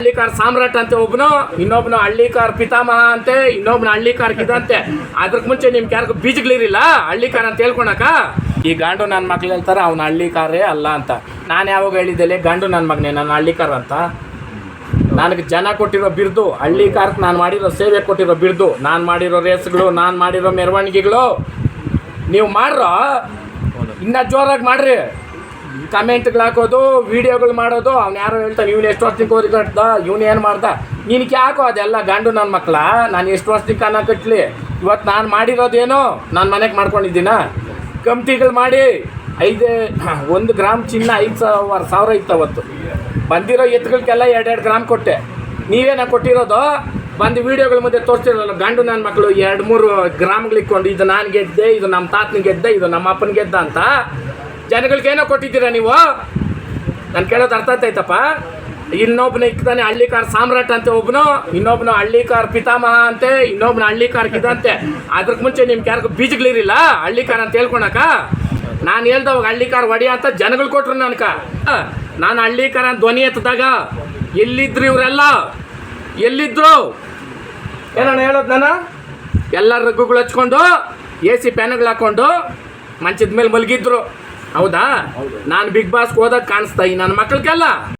ಹಳ್ಳಿಕಾರ್ ಸಾಮ್ರಾಟ್ ಅಂತ ಒಬ್ಬನು ಇನ್ನೊಬ್ನು ಹಳ್ಳಿಕಾರ್ ಪಿತಾಮಹ ಅಂತೆ, ಇನ್ನೊಬ್ನ ಹಳ್ಳಿಕಾರ್ ಇದಂತೆ. ಅದ್ರಕ್ ಮುಂಚೆ ನಿಮ್ಗೆ ಯಾರಿಗೂ ಬೀಜಗಳಿರಿಲ್ಲ? ಹಳ್ಳಿಕಾರ್ ಅಂತ ಹೇಳ್ಕೊಳಕ ಈ ಗಂಡು ನನ್ನ ಮಕ್ಳು ಹೇಳ್ತಾರೆ, ಅವ್ನ ಹಳ್ಳಿಕಾರೇ ಅಲ್ಲ ಅಂತ. ನಾನು ಯಾವಾಗ ಹೇಳಿದ್ದೆಲೆ, ಗಂಡು ನನ್ನ ಮಗನೇ, ನಾನು ಹಳ್ಳಿಕಾರ ಅಂತ. ನನಗೆ ಜನ ಕೊಟ್ಟಿರೋ ಬಿರ್ದು, ಹಳ್ಳಿಕಾರಕ್ಕೆ ನಾನು ಮಾಡಿರೋ ಸೇವೆ ಕೊಟ್ಟಿರೋ ಬಿರ್ದು, ನಾನು ಮಾಡಿರೋ ರೇಸ್ಗಳು, ನಾನು ಮಾಡಿರೋ ಮೆರವಣಿಗೆಗಳು. ನೀವು ಮಾಡ್ರೋ, ಇನ್ನ ಜೋರಾಗಿ ಮಾಡ್ರಿ. ಕಮೆಂಟ್ಗಳು ಹಾಕೋದು, ವೀಡಿಯೋಗಳು ಮಾಡೋದು, ಅವ್ನು ಯಾರೋ ಹೇಳ್ತಾನೆ, ಇವ್ನು ಎಷ್ಟು ವರ್ಷಕ್ಕೆ ಓದಿಕಟ್ದ ಇವ್ನು ಏನು ಮಾಡ್ದ? ನಿನಗೆ ಯಾಕೋ ಅದೆಲ್ಲ ಗಂಡು ನನ್ನ ಮಕ್ಕಳ ನಾನು ಎಷ್ಟು ವರ್ಷಕ್ಕೆ ಅನ್ನ ಕಟ್ಟಲಿ ಇವತ್ತು ನಾನು ಮಾಡಿರೋದೇನೋ? ನಾನು ಮನೆಗೆ ಮಾಡ್ಕೊಂಡಿದ್ದೀನ? ಕಮ್ತಿಗಳು ಮಾಡಿ, ಐದು, ಒಂದು ಗ್ರಾಮ್ ಚಿನ್ನ ಐದು ಸಾವಿರ ಸಾವಿರ ಇತ್ತು ಅವತ್ತು. ಬಂದಿರೋ ಎತ್ತುಗಳಿಗೆಲ್ಲ ಎರಡೆರಡು ಗ್ರಾಮ್ ಕೊಟ್ಟೆ. ನೀವೇನ ಕೊಟ್ಟಿರೋದು? ಬಂದು ವೀಡಿಯೋಗಳ ಮುಂದೆ ತೋರಿಸ್ತಿರಲ್ಲ, ಗಂಡು ನನ್ನ ಮಕ್ಕಳು ಎರಡು ಮೂರು ಗ್ರಾಮ್ಗಳಿಕ್ಕೊಂಡು ಇದು ನಾನು ಗೆದ್ದೆ, ಇದು ನಮ್ಮ ತಾತನ ಗೆದ್ದೆ, ಇದು ನಮ್ಮ ಅಪ್ಪನ ಗೆದ್ದ ಅಂತ? ಜನಗಳಿಗೇನೋ ಕೊಟ್ಟಿದ್ದೀರಾ ನೀವು? ನಾನು ಕೇಳೋದು ಅರ್ಥ ಆಯ್ತಪ್ಪ ಇನ್ನೊಬ್ಬನ ಇಕ್ತಾನೆ ಹಳ್ಳಿಕಾರ್ ಸಾಮ್ರಾಟ್ ಅಂತ ಒಬ್ಬನು ಇನ್ನೊಬ್ಬನು ಹಳ್ಳಿಕಾರ್ ಪಿತಾಮಹ ಅಂತೆ ಇನ್ನೊಬ್ಬನ ಹಳ್ಳಿಕಾರ್ ಇದಂತೆ. ಅದಕ್ಕೆ ಮುಂಚೆ ನಿಮ್ಗೆ ಯಾರಿಗೂ ಬೀಜಗಳಿರಿಲ್ಲ ಹಳ್ಳಿಕಾರ್ ಅಂತ ಹೇಳ್ಕೊಳಕ? ನಾನು ಹೇಳ್ದವಾಗ ಹಳ್ಳಿಕಾರ್ ಒಡೆಯ ಅಂತ ಜನಗಳು ಕೊಟ್ರು ನನ್ಕ. ನಾನು ಹಳ್ಳಿಕಾರ ಅಂತ ಧ್ವನಿ ಎತ್ತದಾಗ, ಎಲ್ಲಿದ್ರು ಇವರೆಲ್ಲ? ಎಲ್ಲಿದ್ರು? ಏನಣ್ಣ ಹೇಳೋದು ನಾನು? ಎಲ್ಲ ರಗ್ಗುಗಳು ಹಚ್ಕೊಂಡು, ಎ ಸಿ ಪ್ಯಾನ್ಗಳು ಹಾಕೊಂಡು, ಮಂಚದ ಮೇಲೆ ಮಲಗಿದ್ರು. ಹೌದಾ? ನಾನು ಬಿಗ್ ಬಾಸ್ಗೆ ಹೋದಾಗ ಕಾಣಿಸ್ತಾ ಈ ನನ್ನ ಮಕ್ಳಿಗೆಲ್ಲ